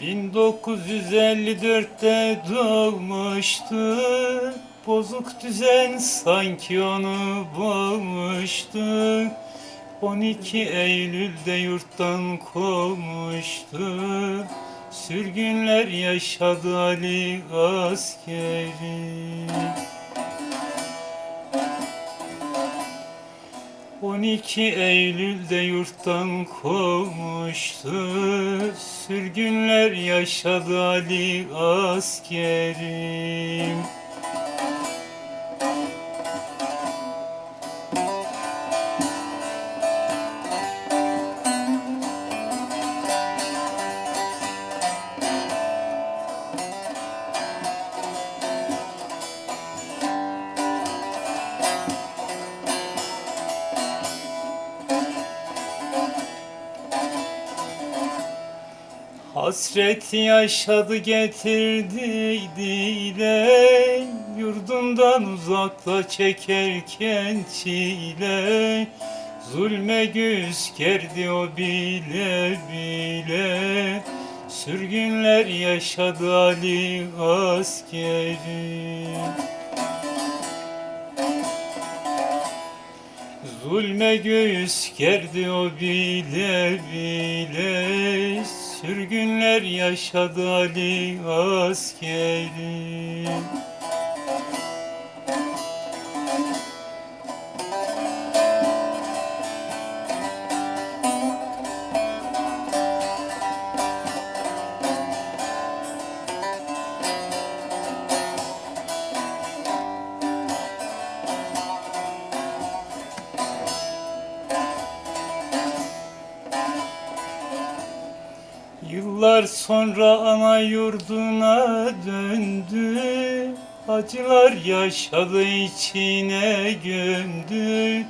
1954'te doğmuştu. Bozuk düzen sanki onu boğmuştu. 12 Eylül'de yurttan kovmuştu. Sürgünler yaşadı Ali askeri 12 Eylül'de yurttan kovmuştu. Sürgünler yaşadı Ali askerim Hasret yaşadı getirdi dile Yurdundan uzakta çekerken çile. Zulme göz gerdi o bile bile. Sürgünler yaşadı Ali askeri. Zulme göğüs gerdi o bile bile Sürgünler yaşadı Ali askeri Yıllar sonra ana yurduna döndü. Acılar yaşadı içine gömdü.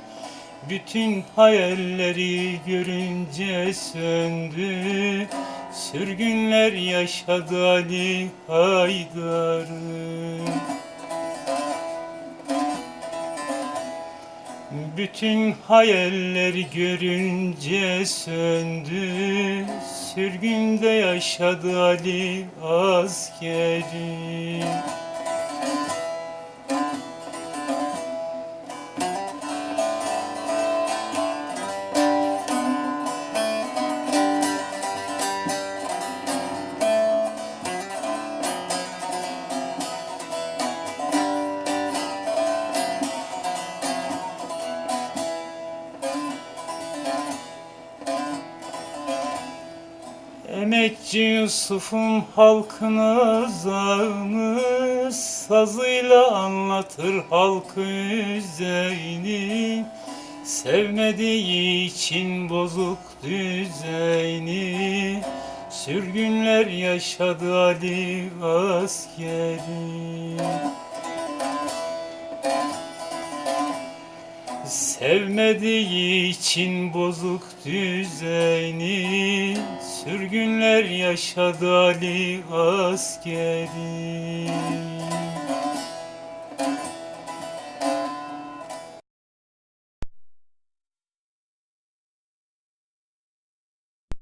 Bütün hayalleri görünce söndü. Sürgünler yaşadı Ali Haydar'ı Bütün hayalleri görünce söndü. Sürgünde yaşadı Ali askeri Emekçi Yusuf'um halkın azamı Sazıyla anlatır halkı üzeyni Sevmediği için bozuk düzeni Sürgünler yaşadı Ali askeri. Sevmediği için bozuk düzeni Sürgünler yaşadı Ali askeri